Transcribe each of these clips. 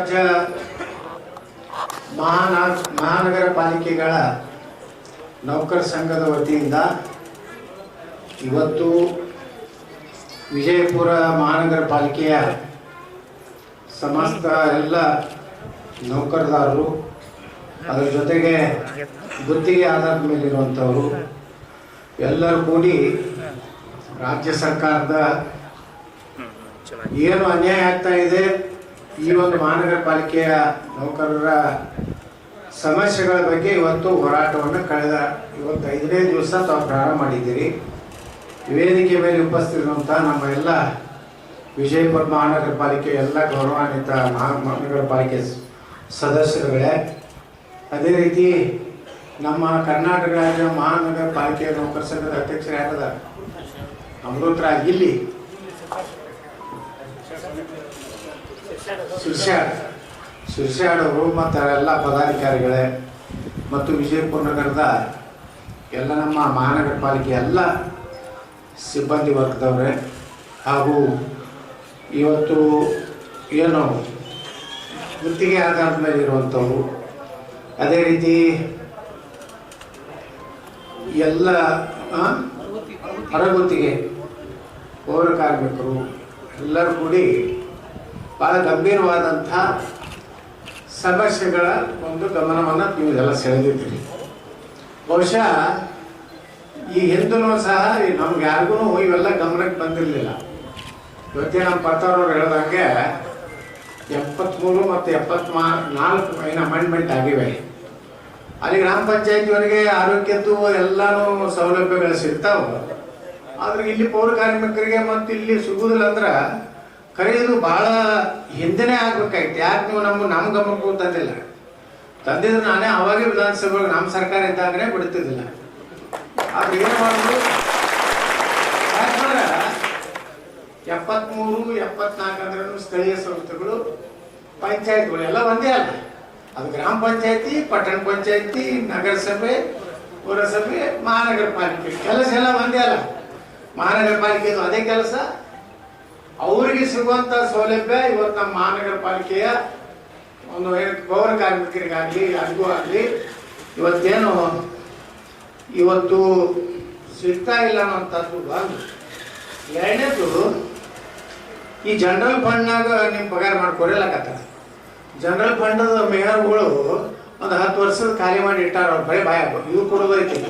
ರಾಜ್ಯ ಮಹಾನಗ ಮಹಾನಗರ ಪಾಲಿಕೆಗಳ ನೌಕರ ಸಂಘದ ವತಿಯಿಂದ ಇವತ್ತು ವಿಜಯಪುರ ಮಹಾನಗರ ಪಾಲಿಕೆಯ ಸಮಸ್ತ ಎಲ್ಲ ನೌಕರದಾರರು ಅದರ ಜೊತೆಗೆ ಗುತ್ತಿಗೆ ಆಧಾರದ ಮೇಲಿರುವಂಥವರು ಎಲ್ಲರೂ ಕೂಡಿ ರಾಜ್ಯ ಸರ್ಕಾರದ ಏನು ಅನ್ಯಾಯ ಆಗ್ತಾ ಇದೆ ಈ ಒಂದು ಮಹಾನಗರ ಪಾಲಿಕೆಯ ನೌಕರರ ಸಮಸ್ಯೆಗಳ ಬಗ್ಗೆ ಇವತ್ತು ಹೋರಾಟವನ್ನು ಕಳೆದ ಇವತ್ತು ಐದನೇ ದಿವಸ ತಾವು ಪ್ರಾರಂಭ ಮಾಡಿದ್ದೀರಿ. ವೇದಿಕೆ ಮೇಲೆ ಉಪಸ್ಥಿತಿರುವಂತಹ ನಮ್ಮ ಎಲ್ಲ ವಿಜಯಪುರ ಮಹಾನಗರ ಪಾಲಿಕೆ ಎಲ್ಲ ಗೌರವಾನ್ವಿತ ಮಹಾ ಮಹಾನಗರ ಪಾಲಿಕೆ ಸದಸ್ಯರುಗಳೇ, ಅದೇ ರೀತಿ ನಮ್ಮ ಕರ್ನಾಟಕ ರಾಜ್ಯ ಮಹಾನಗರ ಪಾಲಿಕೆ ನೌಕರ ಸಂಘದ ಅಧ್ಯಕ್ಷರಾಗದ ಯಾರದ ಅಮೃತರಾಜ್ ಇಲ್ಲಿ ಶಿರ್ಷಾಡ್ ಶಿರ್ಷಾಡ್ ಅವರು ಮತ್ತು ಎಲ್ಲ ಪದಾಧಿಕಾರಿಗಳೇ ಮತ್ತು ವಿಜಯಪುರ ನಗರದ ಎಲ್ಲ ನಮ್ಮ ಮಹಾನಗರ ಪಾಲಿಕೆ ಎಲ್ಲ ಸಿಬ್ಬಂದಿ ವರ್ಗದವರೇ ಹಾಗೂ ಇವತ್ತು ಏನು ಗುತ್ತಿಗೆ ಆಧಾರದ ಮೇಲೆ ಇರುವಂಥವ್ರು ಅದೇ ರೀತಿ ಎಲ್ಲ? ಹೊರಗುತ್ತಿಗೆ ಪೌರ ಕಾರ್ಮಿಕರು ಎಲ್ಲರೂ ಕೂಡಿ ಭಾಳ ಗಂಭೀರವಾದಂಥ ಸಮಸ್ಯೆಗಳ ಒಂದು ಗಮನವನ್ನು ನೀವು ಇದೆಲ್ಲ ಸೆಳೆದಿದ್ದೀರಿ. ಬಹುಶಃ ಈ ಹಿಂದೂ ಸಹ ನಮ್ಗೆ ಯಾರಿಗೂ ಇವೆಲ್ಲ ಗಮನಕ್ಕೆ ಬಂದಿರಲಿಲ್ಲ. ಇವತ್ತೇ ನಮ್ಮ ಪತ್ರವ್ರು ಹೇಳ್ದಂಗೆ ಎಪ್ಪತ್ತ್ಮೂರು ಮತ್ತು ಎಪ್ಪತ್ಮಾ, ನಾಲ್ಕು ಏನು ಅಮೆಂಡ್ಮೆಂಟ್ ಆಗಿವೆ. ಅಲ್ಲಿ ಗ್ರಾಮ ಪಂಚಾಯತಿವರೆಗೆ ಆರೋಗ್ಯದ್ದು ಎಲ್ಲಾನು ಸೌಲಭ್ಯಗಳು ಸಿಗ್ತಾವೆ. ಆದ್ರೆ ಇಲ್ಲಿ ಪೌರ ಕಾರ್ಮಿಕರಿಗೆ ಮತ್ತು ಇಲ್ಲಿ ಸಿಗುವುದಿಲ್ಲ ಅಂದ್ರೆ ಕರೆಯೋದು ಭಾಳ ಹಿಂದೆನೇ ಆಗ್ಬೇಕಾಗಿತ್ತು ಯಾಕೆ ನೀವು ನಮ್ಮ ನಮ್ಮ ಗಮನಕ್ಕೂ ತಂದಿಲ್ಲ? ತಂದಿದ್ರೆ ನಾನೇ ಅವಾಗೇ ವಿಧಾನಸಭೆ ನಮ್ಮ ಸರ್ಕಾರ ಇದ್ದಾಗನೇ ಬಿಡ್ತಿದ್ದಿಲ್ಲ. ಆದ್ರೆ ಏನು ಮಾಡೋದು? ಯಾಕಂದ್ರೆ ಎಪ್ಪತ್ಮೂರು, ಎಪ್ಪತ್ನಾಲ್ಕು ಅಂದ್ರೆ ಸ್ಥಳೀಯ ಸಂಸ್ಥೆಗಳು, ಪಂಚಾಯತ್ಗಳು ಎಲ್ಲ ಒಂದೇ ಅಲ್ಲ. ಅದು ಗ್ರಾಮ ಪಂಚಾಯತಿ, ಪಟ್ಟಣ ಪಂಚಾಯತಿ, ನಗರಸಭೆ, ಪುರಸಭೆ ಮಹಾನಗರ ಪಾಲಿಕೆ ಕೆಲಸ ಎಲ್ಲ ಒಂದೇ ಅಲ್ಲ. ಮಹಾನಗರ ಪಾಲಿಕೆದು ಅದೇ ಕೆಲಸ. ಅವರಿಗೆ ಸಿಗುವಂತ ಸೌಲಭ್ಯ ಇವತ್ತು ನಮ್ಮ ಮಹಾನಗರ ಪಾಲಿಕೆಯ ಒಂದು ಪೌರ ಕಾರ್ಮಿಕರಿಗಾಗಲಿ, ಯಾರಿಗೂ ಆಗಲಿ, ಇವತ್ತೇನು ಇವತ್ತು ಸಿಗ್ತಾ ಇಲ್ಲ ಅನ್ನೋಂಥದ್ದು ಒಂದು. ಎರಡನೇದು, ಈ ಜನರಲ್ ಫಂಡ್ನಾಗ ನೀವು ಪಗಾರ ಮಾಡ್ಕೊಡಲಾಕತ್ತ ಜನರಲ್ ಫಂಡದ ಮೇಯರ್ಗಳು ಒಂದು ಹತ್ತು ವರ್ಷದ ಖಾಲಿ ಮಾಡಿ ಇಟ್ಟಾರ, ಅವ್ರು ಬರೀ ಬಾಯ್ ಇವ್ರು ಕೊಡೋದೈತಿ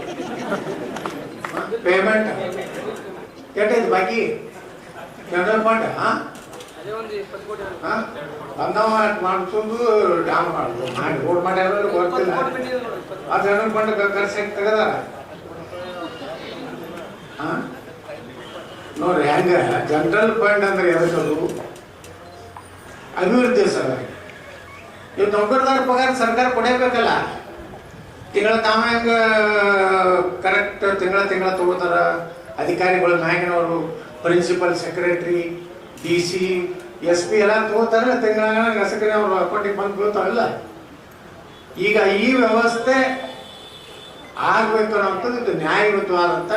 ಪೇಮೆಂಟ್ ಎಟ್ಟೈತಿ ಬಾಕಿ? ಹಾ ಹಾ ಬಂದವ ಮಾಡಿಸೋದು ಡ್ಯಾಮ್ ಮಾಡೋದು ಮಾಡಿ ರೋಡ್ ಮಾಡ್ಯಾರ ಗೊತ್ತಿಲ್ಲ ಆ ಜನರಲ್ ಫಂಡ್ ಖರ್ಚು ತೆಗದಾರ ಹಾ ನೋಡ್ರಿ ಹೆಂಗ? ಜನರಲ್ ಫಂಡ್ ಅಂದ್ರೆ ಎದಕ್ಕದು ಅಭಿವೃದ್ಧಿ ಸರ್ ಇವ್ ನೌಕರದಾರ ಪಗಾರ ಸರ್ಕಾರ ಕೊಡಬೇಕಲ್ಲ. ತಿಂಗಳ ತಾವ ಹೆಂಗ ಕರೆಕ್ಟ್ ತಿಂಗಳ ತಿಂಗಳ ತಗೋತಾರ? ಅಧಿಕಾರಿಗಳು ನಾಯಕನವರು. Principal secretary D C S P ಎಲ್ಲ ತಗೋತಾರೆ ತಿಂಗಳ ಗಸಕರಿ ಅವ್ರ ಅಕೌಂಟಿಗೆ ಬಂದು ಬೀಳ್ತಾವಲ್ಲ ಈಗ ಈ ವ್ಯವಸ್ಥೆ ಆಗ್ಬೇಕು ಅನ್ನೋಂಥದ್ದು ಇದು ನ್ಯಾಯಯುತವಾದಂಥ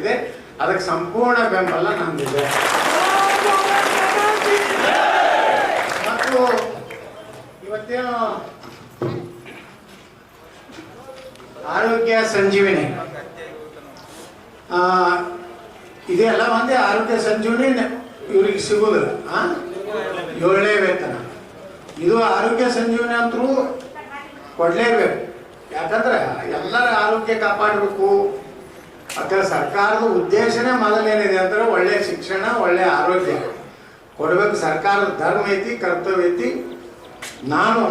ಇದೆ. ಅದಕ್ಕೆ ಸಂಪೂರ್ಣ ಬೆಂಬಲ ನಂದಿದೆ ಮತ್ತು ಇವತ್ತೇನು ಆರೋಗ್ಯ ಸಂಜೀವಿನಿ. ಇದೆಲ್ಲ ಒಂದೇ ಆರೋಗ್ಯ ಸಂಜೀವನಿ ಇವ್ರಿಗೆ ಸಿಗೋದಿಲ್ಲ? ಏಳನೇ ವೇತನ ಇದು ಆರೋಗ್ಯ ಸಂಜೀವಿನಿ ಅಂತರೂ ಕೊಡಲೇಬೇಕು. ಯಾಕಂದ್ರೆ ಎಲ್ಲರ ಆರೋಗ್ಯ ಕಾಪಾಡಬೇಕು. ಮತ್ತೆ ಸರ್ಕಾರದ ಉದ್ದೇಶನೇ ಮೊದಲೇನಿದೆ ಅಂದ್ರೆ ಒಳ್ಳೆ ಶಿಕ್ಷಣ, ಒಳ್ಳೆ ಆರೋಗ್ಯ. ಕೊಡಬೇಕು ಸರ್ಕಾರದ ಧರ್ಮ ಐತಿ, ಕರ್ತವ್ಯ ಐತಿ. ನಾನು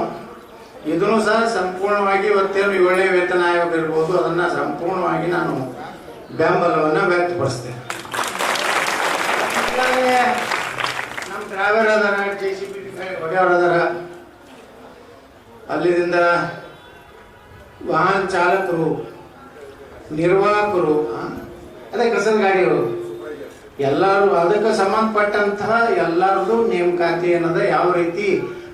ಇದನ್ನು ಸಹ ಸಂಪೂರ್ಣವಾಗಿ ಇವತ್ತೇನು ಏಳನೇ ವೇತನ ಆಯೋಗ ಇರ್ಬೋದು, ಅದನ್ನ ಸಂಪೂರ್ಣವಾಗಿ ನಾನು ಬೆಂಬಲವನ್ನು ವ್ಯಕ್ತಪಡಿಸ್ತೇನೆ ಹೀಗಾಗಿ ನಮ್ಮ ಡ್ರೈವರ್ ಅದಾರ ಜೆ ಸಿ ಬಿ ಅದಾರ ಅಲ್ಲಿಂದ ವಾಹನ ಚಾಲಕರು, ನಿರ್ವಾಹಕರು ಅದೇ ಕಸದ ಗಾಡಿಗಳು, ಎಲ್ಲರೂ ಅದಕ್ಕೆ ಸಂಬಂಧಪಟ್ಟಂತಹ ಎಲ್ಲರದು ನೇಮಕಾತಿ ಅನ್ನೋದು ಯಾವ ರೀತಿ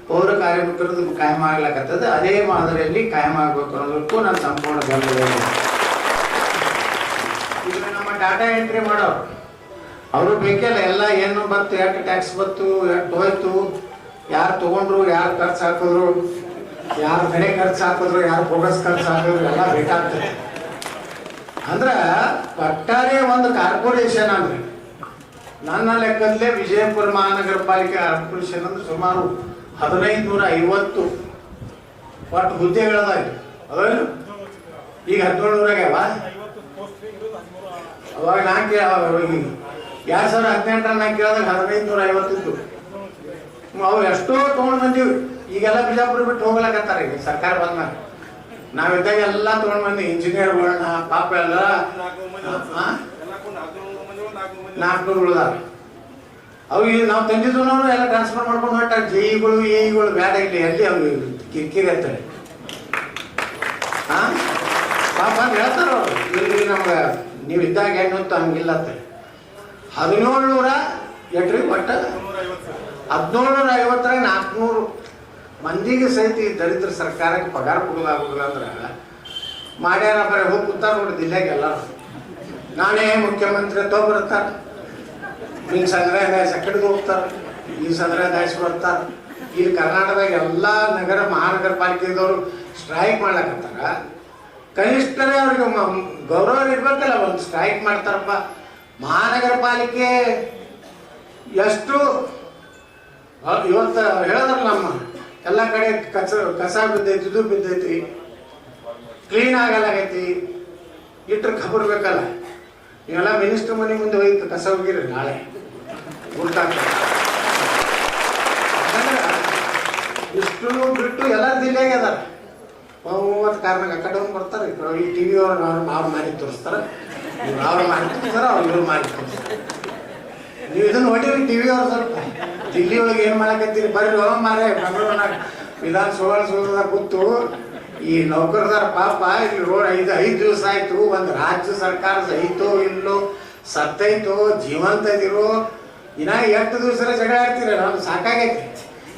ಪೌರ ಕಾರ್ಮಿಕರದ್ದು ಕಾಯಂ ಆಗ್ಲಾಕತ್ತದ, ಅದೇ ಮಾದರಿಯಲ್ಲಿ ಕಾಯಂ ಆಗ್ಬೇಕು ಅನ್ನೋದಕ್ಕೂ ನಾನು ಸಂಪೂರ್ಣ ಇದೆ. ಈಗ ನಮ್ಮ ಡಾಟಾ ಎಂಟ್ರಿ ಮಾಡೋರು ಅವರು ಬೇಕಲ್ಲ, ಎಲ್ಲ ಏನು ಬತ್ತು ಎಷ್ಟು ಟ್ಯಾಕ್ಸ್ ಬತ್ತು ಎಷ್ಟು ಹೋಯ್ತು, ಯಾರು ತಗೊಂಡ್ರು, ಯಾರು ಖರ್ಚು ಹಾಕಿದ್ರು, ಯಾರು ಬೆಳೆ ಖರ್ಚು ಹಾಕಿದ್ರು, ಯಾರು ಬೋಗಸ್ ಖರ್ಚು ಹಾಕಿದ್ರು, ಎಲ್ಲ ಬೇಕಾಗ್ತದೆ. ಅಂದ್ರೆ ಒಟ್ಟಾರೆ ಒಂದು ಕಾರ್ಪೊರೇಷನ್ ಅಂದ್ರೆ, ನನ್ನ ಲೆಕ್ಕದಲ್ಲೇ ವಿಜಯಪುರ ಮಹಾನಗರ ಪಾಲಿಕೆ ಕಾರ್ಪೊರೇಷನ್ ಅಂದ್ರೆ ಸುಮಾರು ಹದಿನೈದು ನೂರ ಐವತ್ತು ಒಟ್ಟು ಹುದ್ದೆಗಳದಾಗಿ ಅದೇನು ಈಗ ಹದಿನೇಳು ನೂರಾಗ್ಯಾವ ಅವಾಗ ನಾಲ್ಕು ಕೇಳ ಎರಡ್ ಸಾವಿರದ ಹದಿನೆಂಟರ ನಾ ಕೇಳಿದಾಗ ಹದಿನೈದು ನೂರ ಐವತ್ತಿತ್ತು ಅವು ಎಷ್ಟೋ ತೊಗೊಂಡು ಬಂದೀವಿ. ಈಗೆಲ್ಲ ಬಿಜಾಪುರ ಬಿಟ್ಟು ಹೋಗ್ಲಾಕತ್ತಾರ ಈಗ ಸರ್ಕಾರ ಬಂದ್ಮೇಲೆ. ನಾವಿದ್ದಾಗ ಎಲ್ಲ ತೊಗೊಂಡು ಬಂದಿ ಇಂಜಿನಿಯರ್ಗಳನ್ನ, ಪಾಪ ಎಲ್ಲ ನಾಲ್ಕು ಉಳ್ದಾರ. ಅವು ಈಗ ನಾವು ತಂದಿದ್ದು ಎಲ್ಲ ಟ್ರಾನ್ಸ್ಫರ್ ಮಾಡ್ಕೊಂಡು ಹೊಟ್ಟಾರ ಜೈಗಳು ಏಗಳು ಬೇಡ ಇಲ್ಲಿ, ಎಲ್ಲಿ ಅವು ಕಿರಿಕಿರಿ ಅಂತಾರೆ. ಹಾ ಪಾಪ ಹೇಳ್ತಾರ ಇಲ್ಲಿ ನಮ್ಗೆ, ನೀವು ಇದ್ದಾಗ ಹೆಣ್ಣು ಅಂತ ಹಂಗಿಲ್ಲ ಅಂತ ಹದಿನೇಳು ನೂರ ಎಟ್ರಿ ಒಟ್ಟ? ಹದಿನೇಳು ನೂರ ಐವತ್ತರಾಗ ನಾಲ್ಕುನೂರು ಮಂದಿಗೆ ಸಹಿತ ಈ ದರಿದ್ರ ಸರ್ಕಾರಕ್ಕೆ ಪಗಾರ ಕೊಡೋದಾಗೋದಿಲ್ಲ ಅಂದ್ರೆ ಮಾಡ್ಯಾರ ಬರೀ ಹೋಗಿ ಕೂತಾರ ನೋಡಿ ದಿಲ್ಲಾಗ ನಾನೇ ಮುಖ್ಯಮಂತ್ರಿ ತೋ ಬರ್ತಾರ ನಿನ್ನ ಸಂಗ್ರಹ ದಾಯಸ ಕಡೆದು ಹೋಗ್ತಾರ. ಈ ದಾಯಿಸಿ ಬರ್ತಾರ. ಇಲ್ಲಿ ಕರ್ನಾಟಕದಾಗ ಎಲ್ಲ ನಗರ ಮಹಾನಗರ ಪಾಲಿಕೆದವರು ಸ್ಟ್ರೈಕ್ ಮಾಡ್ಲಕತ್ತಾರ. ಕನಿಷ್ಠನೇ ಅವ್ರಿಗೆ ಗೌರವ ಇರ್ಬೇಕಲ್ಲ, ಒಂದು ಸ್ಟ್ರೈಕ್ ಮಾಡ್ತಾರಪ್ಪ. ಮಹಾನಗರ ಪಾಲಿಕೆ ಎಷ್ಟು ಇವತ್ತು ಹೇಳಿದ್ರು ನಮ್ಮ ಎಲ್ಲ ಕಡೆ ಕಸ ಕಸ ಬಿದ್ದೈತಿ, ಇದು ಬಿದ್ದೈತಿ. ಕ್ಲೀನ್ ಆಗಲಾಗೈತಿ. ಇಟ್ಟರೆ ಖಬರ್ ಬೇಕಲ್ಲ. ನೀವೆಲ್ಲ ಮಿನಿಸ್ಟರ್ ಮನೆ ಮುಂದೆ ಹೋಯ್ತು, ಕಸ ಹೋಗಿರಿ ನಾಳೆ. ಇಷ್ಟು ಬಿಟ್ಟು ಎಲ್ಲ ಜಿಲ್ಲೆಗೆ ಅದಾರ ಮೂವತ್ತು ಕಾರಣಕ್ಕೆ ಆ ಒಂದು ಬರ್ತಾರೆ ಈ ಟಿ ವಿ ಅವ್ರು ಅವ್ರು ಮಾಡಿ ತೋರಿಸ್ತಾರೆ. ಇವ್ರು ಅವ್ರು ಮಾಡಿ ತೋರಿಸ್ತಾರೆ ಅವ್ರು ಇವ್ರು ಮಾಡಿ ತೋರಿಸ್ತಾರೆ ನೀವು ಇದನ್ನ ನೋಡಿರಿ ಟಿ ವಿ ಅವ್ರು ಸ್ವಲ್ಪ ದಿಲ್ಲಿ ಒಳಗೆ ಏನು ಮಾಡಕತ್ತೀರಿ? ಬರ್ರಿ ಹೋಗ ಮಾರೇ ಬೆಂಗಳೂರಿನಾಗ ವಿಧಾನಸೌಧ ಸೌಧದಾಗ ಕೂತು ಈ ನೌಕರದಾರ ಪಾಪ ಇಲ್ಲಿ ರೋಡ್ ಐದು ಐದು ದಿವಸ ಆಯ್ತು, ಒಂದು ರಾಜ್ಯ ಸರ್ಕಾರ ಸಹಿತೋ ಇಲ್ಲೋ ಸತ್ತೈತೋ ಜೀವಂತ ಇದಿರೋ, ಇನ್ನ ಎಷ್ಟು ದಿವಸ ಜಗಳ ಆಡ್ತೀರ? ನಮ್ಗೆ ಸಾಕಾಗೈತಿ.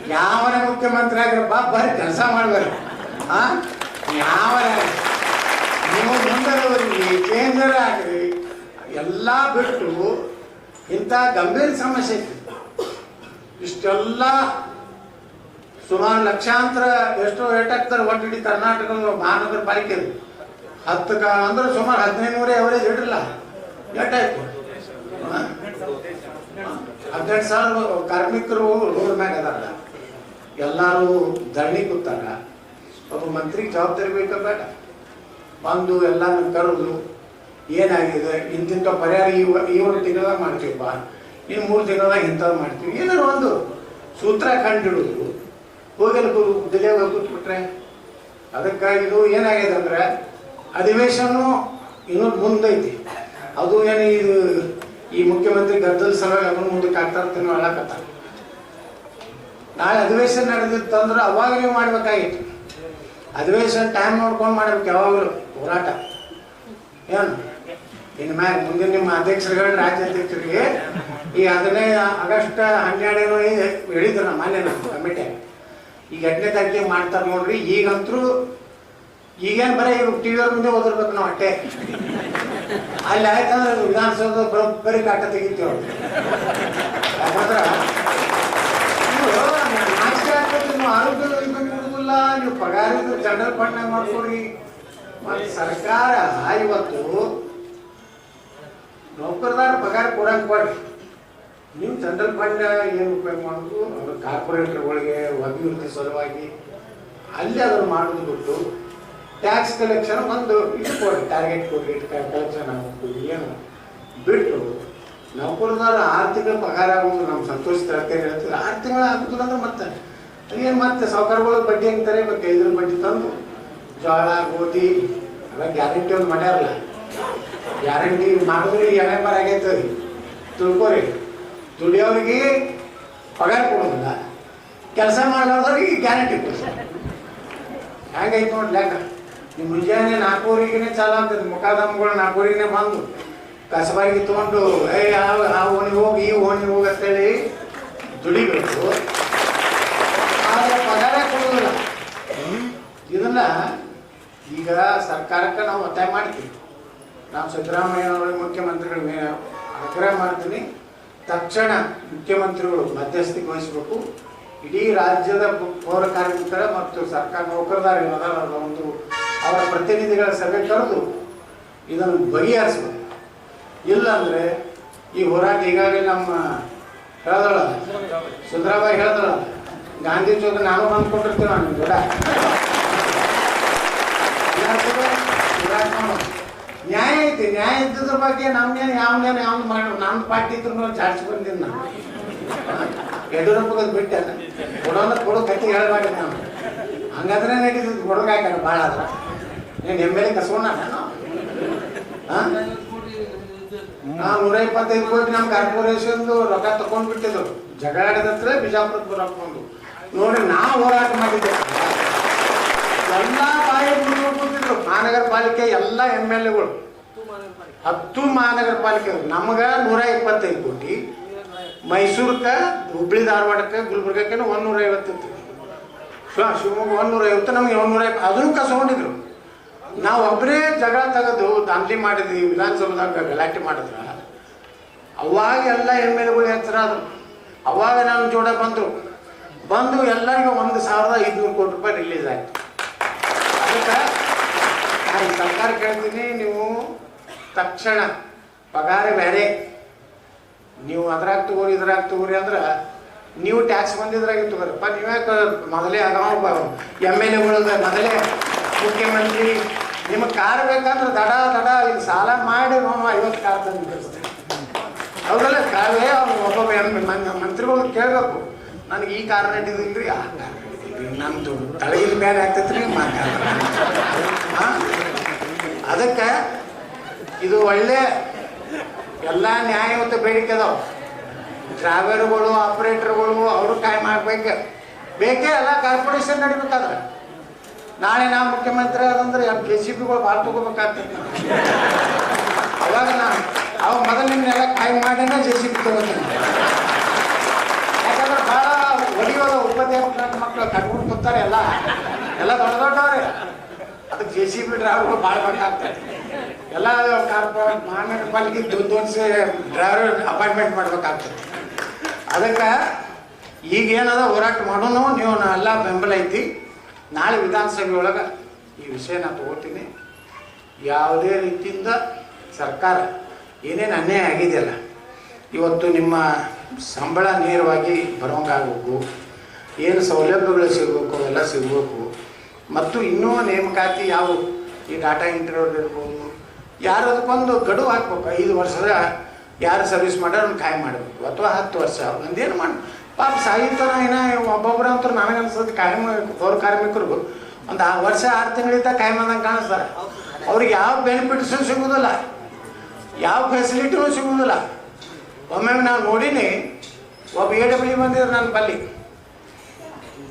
ಯಾವನ ಮುಖ್ಯಮಂತ್ರಿ ಆಗ್ರಪ್ಪ ಬರ್ರಿ, ಕೆಲಸ ಮಾಡ್ಬಾರ್ರಿ. ಆ? ಯಾವನ ನೀವು ಮುಂದರವರಿಗೆ ಕೇಂದ್ರ ಆಗಲಿ ಎಲ್ಲ ಬಿಟ್ಟು ಇಂಥ ಗಂಭೀರ ಸಮಸ್ಯೆ ಐತಿ. ಇಷ್ಟೆಲ್ಲ ಸುಮಾರು ಲಕ್ಷಾಂತರ ಎಷ್ಟೋ ಏಟಾಗ್ತಾರೆ ಒಟ್ಟು ಇಡೀ ಕರ್ನಾಟಕ ಮಹಾನಗರ ಪಾಲಿಕೆ. ಹತ್ತು ಕ ಅಂದ್ರೆ ಸುಮಾರು ಹದಿನೈದು ನೂರ ಎವರೇಜ್ ಇಡ್ರಲ್ಲ ಏಟಾಯ್ತು? ಹದಿನೆಂಟು ಸಾವಿರ ಕಾರ್ಮಿಕರು ರೋಡ್ ಮ್ಯಾಗ ಅದಾರ ಎಲ್ಲರೂ ಧರಣಿ ಕೂತಾರ. ಒಬ್ಬ ಮಂತ್ರಿಗೆ ಜವಾಬ್ದಾರಿ ಬೇಕ ಬೇಡ. ಬಂದು ಎಲ್ಲಾನು ಕರೆದು ಏನಾಗಿದೆ? ಇಂತಿಂಥ ಪರಿಹಾರ ಈ ಒಂದು ತಿಂಗಳದಾಗ ಮಾಡ್ತೀವಪ್ಪ ಇನ್ನು ಮೂರು ತಿಂಗಳದಾಗ ಇಂಥದ್ದು ಮಾಡ್ತೀವಿ. ಏನಾದ್ರು ಒಂದು ಸೂತ್ರ ಕಂಡಿಡುದು. ಹೋಗಲು ದಿಲ್ಲಿಯಾಗ ಕೂತ್ಬಿಟ್ರೆ ಅದಕ್ಕಾಗಿ ಇದು ಏನಾಗಿದೆ ಅಂದ್ರೆ ಅಧಿವೇಶನ ಇನ್ನೊಂದು ಮುಂದೈತಿ. ಅದು ಏನು ಇದು ಈ ಮುಖ್ಯಮಂತ್ರಿ ಗದ್ದಲ್ ಸಲುವಾಗಿ ಅದನ್ನು ಮುಂದಕ್ಕೆ ಆಗ್ತಾ ಇರ್ತೀನಿ ಹೇಳಕತ್ತ ನಾಳೆ ಅಧಿವೇಶನ ನಡೆದಿತ್ತಂದ್ರೆ ಅವಾಗ ನೀವು ಮಾಡ್ಬೇಕಾಗಿತ್ತು. ಅಧಿವೇಶನ ಟೈಮ್ ನೋಡ್ಕೊಂಡು ಮಾಡಬೇಕು ಯಾವಾಗಲೂ. ಹೋರಾಟ. ಏನು? ಇನ್ನು ಮ್ಯಾಗ ಮುಂದೆ ನಿಮ್ಮ ಅಧ್ಯಕ್ಷರುಗಳು ರಾಜ್ಯ ಅಧ್ಯಕ್ಷರಿಗೆ ಈ ಹದಿನೈದು ಆಗಸ್ಟ್ ಹನ್ನೆರಡೇನೋ ಹೇಳಿದ್ರು ನಮ್ಮ ಮನೆ ನಮ್ಮ ಕಮಿಟಿ ಈಗ ಎಂಟನೇ ತಾರೀಕಿಗೆ ಮಾಡ್ತಾರೆ ನೋಡ್ರಿ, ಈಗಂತರೂ ಈಗೇನು ಬರೀ ಟಿ ವಿ ಮುಂದೆ ಓದಿರ್ಬೇಕು ನಾವು ಅಟ್ಟೆ ಅಲ್ಲಿ ಆಯ್ತಂದ್ರೆ ವಿಧಾನಸೌಧ ಬರೀ ಕಾಟ ತೆಗಿತೀವಿ ಯಾಕಂದ್ರೆ ಆರೋಗ್ಯ ಕೊಡುದಿಲ್ಲ ನೀವು ಪಗಾರ ಜನರಲ್ ಫಂಡ್ ಮಾಡ್ಕೊಡಿ. ಮತ್ತೆ ಸರ್ಕಾರ ಇವತ್ತು ನೌಕರದಾರ ಪಗಾರ ಕೊಡಂಗ್ ಕೊಡ್ರಿ ನೀವು ಜನರಲ್ ಫಂಡ್ ಏನು ಉಪಯೋಗ ಮಾಡೋದು? ಅದು ಕಾರ್ಪೊರೇಟರ್ಗಳಿಗೆ, ಅಭಿವೃದ್ಧಿ ಸಲುವಾಗಿ. ಅಲ್ಲಿ ಅದನ್ನು ಮಾಡೋದು ಬಿಟ್ಟು ಟ್ಯಾಕ್ಸ್ ಕಲೆಕ್ಷನ್ ಒಂದು ಇದು ಟಾರ್ಗೆಟ್ ಟಾರ್ಗೆಟ್ ಕೊಡ್ರಿ ಕಲೆಕ್ಷನ್ ಏನು. ಬಿಟ್ಟು ನೌಕರದಾರ ಆರ್ಥಿಕ ಪಗಾರ ಆಗೋದು ನಮ್ಮ ಸಂತೋಷ ತರಕಾರಿ ಹೇಳ್ತೀವಿ ಆರು ತಿಂಗಳ ಆಗುದಿಲ್ಲ ಅಂದ್ರೆ ಮತ್ತೆ. ಏನು ಮತ್ತೆ ಸಾವುಕಾರಗಳು ಬಡ್ಡಿ ಅಂತಾರೆ ಮತ್ತೆ ಇದ್ರ ಬಡ್ಡಿ ತಂದು ಜೋಳ, ಗೋಧಿ ಎಲ್ಲ ಗ್ಯಾರಂಟಿ ಒಂದು ಮಾಡ್ಯಾರಲ್ಲ ಗ್ಯಾರಂಟಿ ಮಾಡಿದ್ರೆ ಎಣ್ಣೆ ಪರ ಆಗೈತೆ ರೀ ತಿಳ್ಕೊರಿ. ದುಡಿಯೋರಿಗೆ ಪಗಾರ ಕೊಡೋದಿಲ್ಲ. ಕೆಲಸ ಮಾಡೋದ್ರಿಗೆ ಗ್ಯಾರಂಟಿ ಕೊಡ್ತಾರೆ ಹೆಂಗೈತೆ ನೋಡಿ ಲೆಕ್ಕ. ನೀವು ಮುಂಜಾನೆ ನಾಲ್ಕೂವರೆಗೆ ಚಾಲು ಆಗ್ತದೆ. ಮುಖಾದಮ್ಗಳು ನಾಲ್ಕೂವರೆಗೆ ಬಂದು ಕಸಬಾಗಿ ತೊಗೊಂಡು ಏ ಆ ಓಣಿ ಹೋಗಿ, ಈ ಓಣಿ ಹೋಗಿ ಅಂತೇಳಿ ದುಡಿಬೇಕು ಆದರೆ ಪಗಾರ ಕೊಡೋದಿಲ್ಲ ಇದನ್ನ ಈಗ ಸರ್ಕಾರಕ್ಕೆ ನಾವು ಒತ್ತಾಯ ಮಾಡ್ತೀವಿ. ನಾವು ಮುಖ್ಯಮಂತ್ರಿಗಳ ಮೇಲೆ ಆಗ್ರಹ ಮಾಡ್ತೀನಿ. ತಕ್ಷಣ ಮುಖ್ಯಮಂತ್ರಿಗಳು ಮಧ್ಯಸ್ಥಿಕೆ ವಹಿಸಬೇಕು. ಇಡೀ ರಾಜ್ಯದ ಪೌರ ಕಾರ್ಮಿಕರ ಮತ್ತು ಸರ್ಕಾರ ನೌಕರದಾರ ಒಂದು ಅವರ ಪ್ರತಿನಿಧಿಗಳ ಸಭೆ ಕರೆದು ಇದನ್ನು ಬಗೆಹರಿಸಬೇಕು. ಇಲ್ಲಾಂದ್ರೆ ಈ ಹೋರಾಟ ಈಗಾಗಲೇ ನಮ್ಮ ಹೇಳ್ದಳ ಸುಂದರಾಬಾಯಿ ಹೇಳ್ದಳ ಗಾಂಧಿ ಜೊತೆ ನಾನು ಅಂದ್ಕೊಂಡಿರ್ತೀವಿ ನಾನು ಕೂಡ ನ್ಯಾಯ ಐತಿ, ನ್ಯಾಯ ಇದ್ದದ್ರ ಬಗ್ಗೆ ನಮ್ಗೇನು ಯಾವ್ದೇನು ಯಾವ್ದು ಮಾಡಿ ನಮ್ಮ ಪಾರ್ಟಿ ಇದ್ರು ಚಾರ್ಜ್ ಬಂದಿದ್ದು ನಾನು ಯಡಿಯೂರಪ್ಪಗೆ ಬಿಟ್ಟೆ ಕೊಡೋನ ಕೊಡೋ ಕಟ್ಟಿ ಹೇಳ್ಬೇಡ ನಾವು. ಹಂಗಾದ್ರೆ ನಡೀತಿದ್ದು ಕೊಡೋಕಾಯ್ತಾನೆ ಭಾಳ ಅದ್ರ ನೀನು ಎಂ ಎಲ್ ಎ ಕಸ್ಕೊಂಡ ನಾನು ನಾವು ನೂರ ಇಪ್ಪತ್ತೈದು ಕೋಟಿ ನಮ್ಮ ಕಾರ್ಪೊರೇಷನ್ದು ರೊಕ್ಕ ತಗೊಂಡ್ಬಿಟ್ಟಿದ್ರು ಜಗಳ ಆಡಿದತ್ರ ಬಿಜಾಪುರಕ್ಕೆ ಬರಕ್ ಬಂದು ನೋಡಿ ನಾವು ಹೋರಾಟ ಮಾಡಿದ್ದೆ ಎಲ್ಲ ಬಾಯಿ ಕೂತಿದ್ರು. ಮಹಾನಗರ ಪಾಲಿಕೆ ಎಲ್ಲ ಎಂ ಎಲ್ ಎಗಳು. ಹತ್ತು ಮಹಾನಗರ ಪಾಲಿಕೆ ನಮಗ ನೂರ ಇಪ್ಪತ್ತೈದು ಕೋಟಿ. ಮೈಸೂರ್ಕ, ಹುಬ್ಳಿ ಧಾರವಾಡಕ್ಕೆ ಗುಲ್ಬರ್ಗಕ್ಕೆ ಒಂದೂರ ಐವತ್ತಿತ್ತು ಶಿವ, ಶಿವಮೊಗ್ಗ ಒಂದೂರ ಐವತ್ತು, ನಮಗೆ ಒಂದೂರ ಅದನ್ನು ಕಸ್ಕೊಂಡಿದ್ರು. ನಾವು ಒಬ್ಬರೇ ಜಗಳ ತೆಗೆದು ದಾಂಧಲಿ ಮಾಡಿದ್ವಿ, ವಿಧಾನಸೌಧದಾಗ ಗಲಾಟೆ ಮಾಡಿದ್ರ. ಅವಾಗ ಎಲ್ಲ ಎಂ ಎಲ್ ಎಗಳು ಆದ್ರು ಅವಾಗ ನಾನು ಜೋಡ ಬಂದರು. ಬಂದು ಎಲ್ಲರಿಗೂ ಒಂದು ಸಾವಿರದ ಐದುನೂರು ಕೋಟಿ ರೂಪಾಯಿ ರಿಲೀಸ್ ಆಯ್ತು. ನಾನು ಸರ್ಕಾರ ಕೇಳ್ತೀನಿ, ನೀವು ತಕ್ಷಣ ಪಗಾರ ಬೇರೆ. ನೀವು ಅದ್ರಾಗ ತಗೋರಿ, ಇದ್ರಾಗ ತಗೋರಿ ಅಂದ್ರೆ ನೀವು ಟ್ಯಾಕ್ಸ್ ಬಂದಿದ್ರಾಗ ತಗೋರಪ್ಪ ನೀವ್ಯಾಕೆ ಮೊದಲೇ ಅದಾವ ಎಂ ಎಲ್ ಎಗಳದ ಮೊದಲೇ ಮುಖ್ಯಮಂತ್ರಿ. ನಿಮಗೆ ಕಾರ್ ಬೇಕಂದ್ರೆ ದಡ ದಡ ಈಗ ಸಾಲ ಮಾಡಿ ನಾವು ಐವತ್ತು ಕಾರ್ ತಂದು ಹೌದಲ್ಲ? ಕಾರೇ ಅವ್ರು ಒಬ್ಬೊಬ್ಬ ಎಂ ಮಂತ್ರಿಗಳು ಕೇಳಬೇಕು. ನನಗೆ ಈ ಕಾರ್ ನಡೀದಿಲ್ರಿ ಆ ಕಾರ್ ನಮ್ಮದು ತಳಗಿನ ಬೇರೆ ಆಗ್ತೈತ್ರಿ ಅದಕ್ಕೆ ಇದು ಒಳ್ಳೆ ಎಲ್ಲ ನ್ಯಾಯಯುತ ಬೇಡಿಕೆ ಅದಾವ. ಡ್ರೈವರ್ಗಳು, ಆಪರೇಟರ್ಗಳು, ಅವರು ಕಾಯಂ ಆಗ್ಬೇಕು. ಬೇಕೇ ಎಲ್ಲ ಕಾರ್ಪೊರೇಷನ್ ನಡಿಬೇಕಾದ್ರೆ. ನಾಳೆ ನಾ ಮುಖ್ಯಮಂತ್ರಿ ಆದಂದ್ರೆ ಕೆ ಸಿ ಪಿಗಳು ಭಾಳ ತಗೋಬೇಕಾಗ್ತದೆ ಅವಾಗ ನಾನು ಅವಾಗ ಮೊದಲು ನಿಮ್ಮನ್ನೆಲ್ಲ ಕಾಯಂ ಮಾಡಿನೇ ಜೆ ಸಿ ಪಿ ತಗೋತೀನಿ ಯಾಕಂದ್ರೆ ಭಾಳ ಉಪದೇಶ ಮಕ್ಕಳು ಕಟ್ಕೊಂಡು ಕೂತಾರೆ ಎಲ್ಲ. ಎಲ್ಲ ದೊಡ್ಡ ದೊಡ್ಡವ್ರೆ. ಅದಕ್ಕೆ ಜೆ ಸಿ ಬಿ ಡ್ರೈವರ್ಗಳು ಭಾಳ ಬೇಕಾಗ್ತದೆ ಎಲ್ಲ ಮಹಾನಗರಪಾಲಿಕೆ ವರ್ಷ ಡ್ರೈವರ್ ಅಪಾಯಿಂಟ್ಮೆಂಟ್ ಮಾಡ್ಬೇಕಾಗ್ತದೆ. ಅದಕ್ಕೆ ಈಗ ಏನದ ಹೋರಾಟ ಮಾಡೋನು, ನೀವು ಎಲ್ಲ ಬೆಂಬಲ ಐತಿ. ನಾಳೆ ವಿಧಾನಸಭೆ ಒಳಗೆ ಈ ವಿಷಯ ನಾನು ತಗೋತೀನಿ. ಯಾವುದೇ ರೀತಿಯಿಂದ ಸರ್ಕಾರ ಏನೇನು ಅನ್ಯಾಯ ಆಗಿದೆಯಲ್ಲ, ಇವತ್ತು ನಿಮ್ಮ ಸಂಬಳ ನೇರವಾಗಿ ಬರೋಂಗಾಗಬೇಕು. ಏನು ಸೌಲಭ್ಯಗಳು ಸಿಗಬೇಕು ಅವೆಲ್ಲ ಸಿಗಬೇಕು. ಮತ್ತು ಇನ್ನೂ ನೇಮಕಾತಿ ಯಾವ? ಈ ಡಾಟಾ ಎಂಟ್ರಿ ಇರ್ಬೋದು. ಯಾರು ಅದಕ್ಕೊಂದು ಗಡುವು ಹಾಕ್ಬೇಕು, ಐದು ವರ್ಷದ ಯಾರು ಸರ್ವಿಸ್ ಮಾಡ್ಯಾರ ಅವ್ನು ಕಾಯಂ ಮಾಡಬೇಕು. ಅಥವಾ ಹತ್ತು ವರ್ಷ, ಒಂದೇನು ಮಾಡಿ, ಪಾಪ ಸಾಯಿತನ ಏನೋ ಒಬ್ಬೊಬ್ಬರು ಅಂತೂ ನನಗೆ ಅನ್ಸೋದು ಕಾಯಂ ಪೌರ ಕಾರ್ಮಿಕರು ಒಂದು ಆ ವರ್ಷ ಆರು ತಿಂಗಳಿಂದ ಕಾಯಂ ಆದಂಗೆ ಕಾಣಿಸ್ತಾರೆ. ಅವ್ರಿಗೆ ಯಾವ ಬೆನಿಫಿಟ್ಸು ಸಿಗೋದಿಲ್ಲ. ಯಾವ ಫೆಸಿಲಿಟಿನೂ ಸಿಗುವುದಿಲ್ಲ ಒಮ್ಮೆ ನಾನು ನೋಡೀನಿ, ಒಬ್ಬ ಎ ಡಬ್ಲ್ಯೂ ಬಂದಿದ್ರು ನನ್ನ ಬಲ್ಲಿ.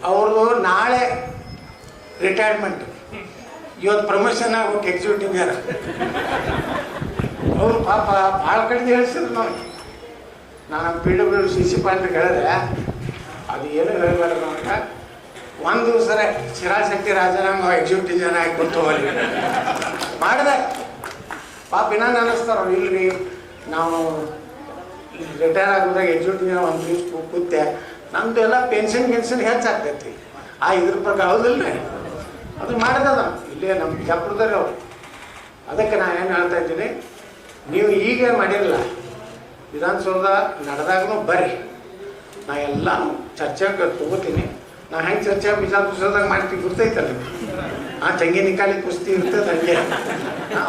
ಅವ್ರದ್ದು ನಾಳೆ ರಿಟೈರ್ಮೆಂಟ್ ಇವತ್ತು ಪ್ರಮೋಷನ್ ಆಗ್ಬೇಕು ಎಕ್ಸಿಕ್ಯೂಟಿವ್ ಯಾರ ಅವರು ಪಾಪ ಭಾಳ ಕಡಿಮೆ ಹೇಳ್ಸಿದ್ರು ನೋಡಿ. ನಾನು P W C C point ಹೇಳಿದ್ರೆ ಅದು ಏನು ಹೇಳಬಾರ್ದು ಅಂತ ಒಂದು ದಿವಸ ಶಿರಾಶಕ್ತಿ ರಾಜನಾಮ ಎಕ್ಸಿಕ್ಯೂಟಿವ್ ಜನ ಆಗಿ ಅಲ್ಲಿ. ಮಾಡಿದೆ. ಪಾಪ ಇನ್ನೊಂದು ಅನ್ನಿಸ್ತಾರ ಇಲ್ಲಿ ನಾವು ರಿಟೈರ್ ಆಗೋದಾಗ ಎಕ್ಸಿಕ್ಯೂಟಿವ್ ಒಂದು ದಿವ್ಸ ಕೂತೆ ನಮ್ದು ಎಲ್ಲ ಪೆನ್ಷನ್ ಗಿನ್ಷನ್ ಹೆಚ್ಚಾಗ್ತೈತಿ. ಆ ಇದ್ರ ಪ್ರಕಾರ ಹೌದಿಲ್ರಿ? ಅದು ಮಾಡಿದ ಇಲ್ಲೇ ನಮ್ಮ ಬಿಜಾಪುರದಾಗ ಅವರು. ಅದಕ್ಕೆ ನಾನು ಏನು ಹೇಳ್ತಾ ಇದ್ದೀನಿ, ನೀವು ಈಗ ಮಾಡಿರಲ್ಲ ವಿಧಾನಸೌಧ ನಡೆದಾಗೂ ಬರ್ರಿ. ನಾ ಎಲ್ಲ ಚರ್ಚೆಗೆ ತಗೋತೀನಿ. ನಾ ಹೆಂಗೆ ಚರ್ಚೆ ಬಿಜಾಪುರದಾಗ ಮಾಡ್ತೀವಿ ಗೊತ್ತೈತಲ್ಲ ಆ ತೆಂಗಿನಕಾಯಿ ಕುಸ್ತಿ ಇರ್ತದೆ ಹಂಗೆ.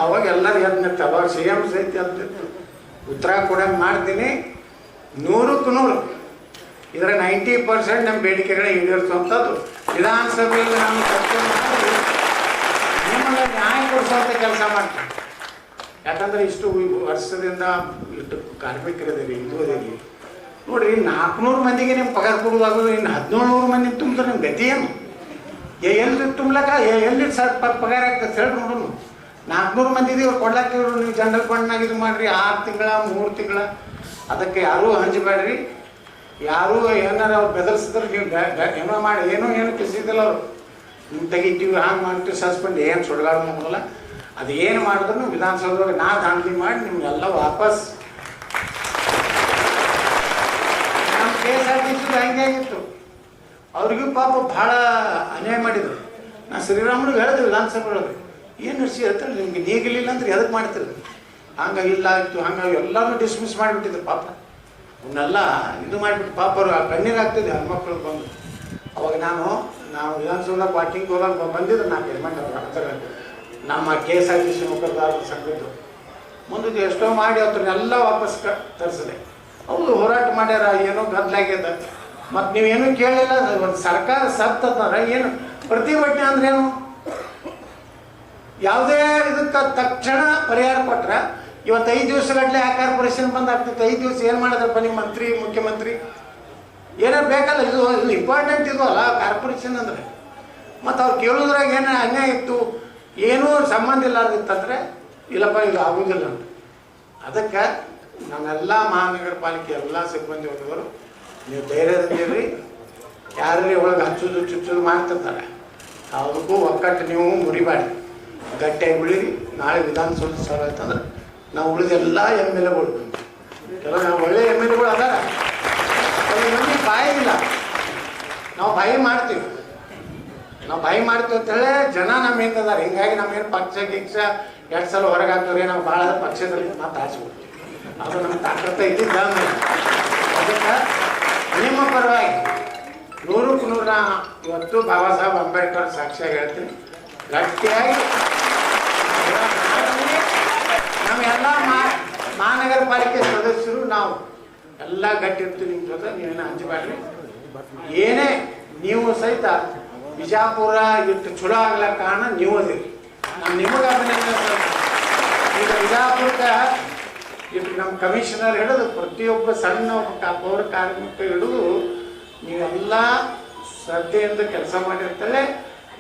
ಅವಾಗ ಎಲ್ಲರೂ ಎದ್ದು ನಿಂತು ಅವಾಗ ಸಿ ಎಂ ಸಹಿತ ಅಂತ. ಉತ್ತರ ಕೊಡಂಗೆ ಮಾಡ್ತೀನಿ. ನೂರಕ್ಕೆ ನೂರು. ಇದರ ನೈಂಟಿ ಪರ್ಸೆಂಟ್ ನಮ್ಮ ಬೇಡಿಕೆಗಳೇ ಈಡೇರಿಸುವಂಥದ್ದು. ವಿಧಾನಸಭೆಯಲ್ಲಿ ನಾನು ಚರ್ಚೆ ಮಾಡಿ ನಿಮ್ಮನ್ನ ನ್ಯಾಯ ಕೊಡಿಸುವಂಥ ಕೆಲಸ ಮಾಡ್ತೀನಿ ಯಾಕಂದ್ರೆ ಇಷ್ಟು ವರ್ಷದಿಂದ ಇಷ್ಟು ಕಾರ್ಮಿಕರಿದ್ದೀರಿ ಹಿಂದೂ ಇದೀರಿ ನೋಡ್ರಿ, ನಾಲ್ಕುನೂರು ಮಂದಿಗೆ ನಿಮ್ಮ ಪಗಾರ ಕೊಡುವಾಗ ಇನ್ನು ಹದಿನೇಳು ನೂರು ಮಂದಿ ತುಂಬಿದ್ರೆ ನಿಮ್ಮ ಗತಿ ಏನು? ಎಲ್ಲಿ ತುಂಬಲಕ್ಕ ಎಲ್ಲಿ ಸರ್ ಪಗಾರ ಆಗ್ತದೆ ಹೇಳಿ ನೋಡೋಣ. ನಾಲ್ಕುನೂರು ಮಂದಿ ಇವ್ರು ಕೊಡ್ಲಾಕ ನೀವು ಜನರಲ್ ಫಂಡ್ನಾಗ ಇದು ಮಾಡಿರಿ, ಆರು ತಿಂಗಳ, ಮೂರು ತಿಂಗಳ. ಅದಕ್ಕೆ ಯಾರೂ ಹಂಚಬೇಡ್ರಿ ಯಾರೂ ಏನಾರ ಅವ್ರು ಬೆದರ್ಸಿದ್ರೆ ನೀವು ಏನೋ ಮಾಡಿ, ಏನೋ ಏನೋ ಕಿಸಿದಿಲ್ಲ ಅವರು. ನಿಮ್ಮ ತೆಗಿತೀವಿ ಹಂಗೆ ಮಾಡ್ತೀವಿ ಸಸ್ಪೆಂಡ್, ಏನು ಸುಡ್ಗಾಡು ಮಾಡೋಲ್ಲ ಅದು ಏನು ಮಾಡಿದ್ರು ವಿಧಾನಸೌಧದೊಳಗೆ ನಾ ದಾಂಧಲಿ ಮಾಡಿ ನಿಮ್ಗೆಲ್ಲ ವಾಪಸ್. ನಮ್ಮ K S R T C ಹಂಗೆ ಆಗಿತ್ತು. ಅವ್ರಿಗೂ ಪಾಪ ಭಾಳ ಅನ್ಯಾಯ ಮಾಡಿದ್ರು. ನಾ ಶ್ರೀರಾಮನಿಗೆ ಹೇಳಿದೆ ವಿಧಾನಸಭೆ ಒಳಗೆ ಏನು ನಡೆಸಿ ಹೇಳ್ತಾರೆ ನಿಮ್ಗೆ ನೀಗಲಿಲ್ಲ ಅಂದ್ರೆ ಎದಕ್ಕೆ ಮಾಡ್ತೀರಿ? ಹಂಗಾಗಿ ಇಲ್ಲ, ಆಯಿತು, ಹಂಗಾಗಿ ಎಲ್ಲರೂ ಡಿಸ್ಮಿಸ್ ಮಾಡಿಬಿಟ್ಟಿದ್ರು ಪಾಪ. ಅವನ್ನೆಲ್ಲ ಇದು ಮಾಡಿಬಿಟ್ಟು ಪಾಪ ಅವ್ರು ಕಣ್ಣೀರು ಆಗ್ತಿದೆ ಹೆಣ್ಮಕ್ಳು ಬಂದು. ಅವಾಗ ನಾನು, ನಾವು ವಿಧಾನಸೌಧಕ್ಕೆ ವಾಕಿಂಗ್ ಹೋದಾಗ ಬಂದಿದ್ದು ನಾನು ಹೆಲ್ಮೆಟ್ ಹಾಕ್ತಾರೆ ನಮ್ಮ K S R T C ಮುಖದಾರರು ಸಂಘದ್ದು. ಮುಂದಿದ್ದು ಎಷ್ಟೋ ಮಾಡಿ ಅವ್ರನ್ನೆಲ್ಲ ವಾಪಸ್ ಕ, ತರಿಸಿದೆ. ಹೌದು ಹೋರಾಟ ಮಾಡ್ಯಾರ, ಏನೋ ಗದ್ದಲಾಗ್ಯದ ಮತ್ತು ನೀವೇನು ಕೇಳಿಲ್ಲ ಒಂದು ಸರ್ಕಾರ ಸತ್ತಂದ್ರೆ ಏನು ಪ್ರತಿಭಟನೆ ಅಂದ್ರೇನು? ಯಾವುದೇ ಇದಕ್ಕೆ ತಕ್ಷಣ ಪರಿಹಾರ ಕೊಟ್ರೆ ಇವತ್ತು ಐದು ದಿವಸಗಟ್ಟಲೆ ಆ ಕಾರ್ಪೊರೇಷನ್ ಬಂದ್ ಆಗ್ತಿತ್ತು. ಐದು ದಿವಸ ಏನು ಮಾಡಿದ್ರಪ್ಪ ನಿಮ್ಮ ಮಂತ್ರಿ, ಮುಖ್ಯಮಂತ್ರಿ? ಏನಾರು ಬೇಕಲ್ಲ, ಇದು ಇಂಪಾರ್ಟೆಂಟ್ ಇದು ಅಲ್ಲ, ಕಾರ್ಪೊರೇಷನ್ ಅಂದ್ರೆ. ಮತ್ತು ಅವ್ರು ಕೇಳೋದ್ರಾಗ ಏನು ಅನ್ಯಾಯ ಇತ್ತು? ಏನೂ ಸಂಬಂಧ ಇಲ್ಲಾರ್ದಿತ್ತಂದ್ರೆ ಇಲ್ಲಪ್ಪ, ಇದು ಆಗೋದಿಲ್ಲ ಅಂತ. ಅದಕ್ಕೆ ನಮ್ಮೆಲ್ಲ ಮಹಾನಗರ ಪಾಲಿಕೆ ಎಲ್ಲ ಸಿಬ್ಬಂದಿ ವರ್ಗದವರು, ನೀವು ಧೈರ್ಯದಲ್ಲಿರಿ ಯಾರೇ ಒಳಗೆ ಹಚ್ಚೋದು, ಚುಚ್ಚೋದು ಮಾಡ್ತಿರ್ತಾರೆ. ಯಾವುದಕ್ಕೂ ಒಕ್ಕಟ್ಟು ನೀವು ಮುರಿಬೇಡಿ ಗಟ್ಟಿಯಾಗಿ ಉಳಿರಿ. ನಾಳೆ ವಿಧಾನಸೌಧ ಸರ್ ಆಯ್ತಂದ್ರೆ ನಾವು ಉಳಿದೆಲ್ಲ ಎಂ ಎಲ್ ಎಗಳು. ಕೆಲವು ನಾವು ಒಳ್ಳೆ ಎಂ ಎಲ್ ಎಗಳು ಅದಾರ. ಬಾಯಿ ಇಲ್ಲ. ನಾವು ಬಾಯಿ ಮಾಡ್ತೀವಿ. ನಾವು ಬಾಯಿ ಮಾಡ್ತೀವಿ ಅಂತ ಹೇಳಿ ಜನ ನಮ್ಮ ಅದಾರ. ಹಿಂಗಾಗಿ ನಮ್ಗೇನು ಪಕ್ಷ, ಗಿಕ್ಷ, ಎರಡು ಸಲ ಹೊರಗೆ ನಾವು ಭಾಳ ಪಕ್ಷದಲ್ಲಿ ಮಾತಾಡ್ಸ್ಬಿಡ್ತೀವಿ ಅದು ನಮ್ಮ ತಾಕತ್ತ ಇದ್ದಿದ್ದ ಅದಕ್ಕೆ ನಿಮ್ಮ ಪರವಾಗಿ ನೂರಕ್ಕೆ ನೂರ ಇವತ್ತು ಬಾಬಾ ಸಾಹೇಬ್ ಅಂಬೇಡ್ಕರ್ ಸಾಕ್ಷಿಯಾಗಿ ಹೇಳ್ತೀನಿ. ಗಟ್ಟಿಯಾಗಿ ನಮ್ಮೆಲ್ಲ ಮಾ ಮಹಾನಗರ ಪಾಲಿಕೆ ಸದಸ್ಯರು ನಾವು ಎಲ್ಲ ಗಟ್ಟಿ ಇರ್ತೀವಿ ನಿಮ್ಮ ಜೊತೆ ನೀವೇನು ಹಂಚಬೇಡ್ರಿ ಏನೇ ನೀವು ಸಹಿತ ಬಿಜಾಪುರ ಇಷ್ಟು ಚಲೋ ಆಗ್ಲಕ್ಕ ಕಾರಣ ನೀವು ಅದಿರಿ. ನಾನು ನಿಮಗೆ ಅಭಿನಂದನೆ. ಈಗ ಬಿಜಾಪುರಕ್ಕೆ ಇಟ್ಟು ನಮ್ಮ ಕಮಿಷನರ್ ಹಿಡಿದು ಪ್ರತಿಯೊಬ್ಬ ಸಣ್ಣ ಪೌರ ಕಾರ್ಮಿಕ ಹಿಡಿದು ನೀವೆಲ್ಲ ಶ್ರದ್ಧೆಯಿಂದ ಕೆಲಸ ಮಾಡಿರ್ತಾರೆ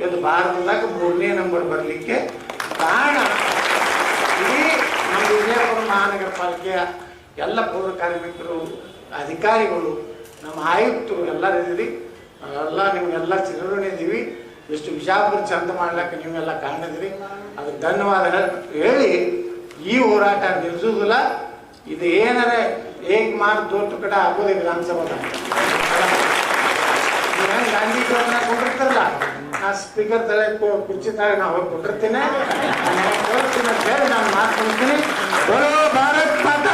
ಇದು ಭಾರತದಾಗ ಮೂರನೇ ನಂಬರ್ ಬರಲಿಕ್ಕೆ ಕಾರಣ. ವಿಜಯಪುರ ಮಹಾನಗರ ಪಾಲಿಕೆಯ ಎಲ್ಲ ಪೌರ ಕಾರ್ಮಿಕರು, ಅಧಿಕಾರಿಗಳು, ನಮ್ಮ ಆಯುಕ್ತರು ಎಲ್ಲರಿದ್ದೀರಿ ಎಲ್ಲ ನಿಮಗೆಲ್ಲ ಇದ್ದೀವಿ. ಎಷ್ಟು ಬಿಜಾಪುರ ಚಂದ ಮಾಡ್ಲಿಕ್ಕೆ ನೀವೆಲ್ಲ ಕಾಣಿದ್ರಿ ಅದಕ್ಕೆ ಧನ್ಯವಾದ ಹೇಳ್- ಈ ಹೋರಾಟ ನಿಲ್ಲಿಸೋದಿಲ್ಲ ಇದು ಏನಾರ ಹೇಗೆ ಮಾಡಿ ದೋಟು ಕಡೆ ಆಗೋದೇ ವಿಧಾನಸಭಾ ಗಾಂಧೀಜಿ ಗಾಂಧಿ ಕೊಟ್ಟಿರ್ತಾರಲ್ಲ ನಾ ಸ್ಪೀಕರ್ ತಲೆ ಕುರ್ಚಿ ತಲೆ ನಾವು ಹೋಗಿ ಕೊಟ್ಟಿರ್ತೀನಿ ಅಂತ ಹೇಳಿ ನಾನು ಮಾತು ಕೊಡ್ತೀನಿ ಭಾರತ್ ಮಾತಾ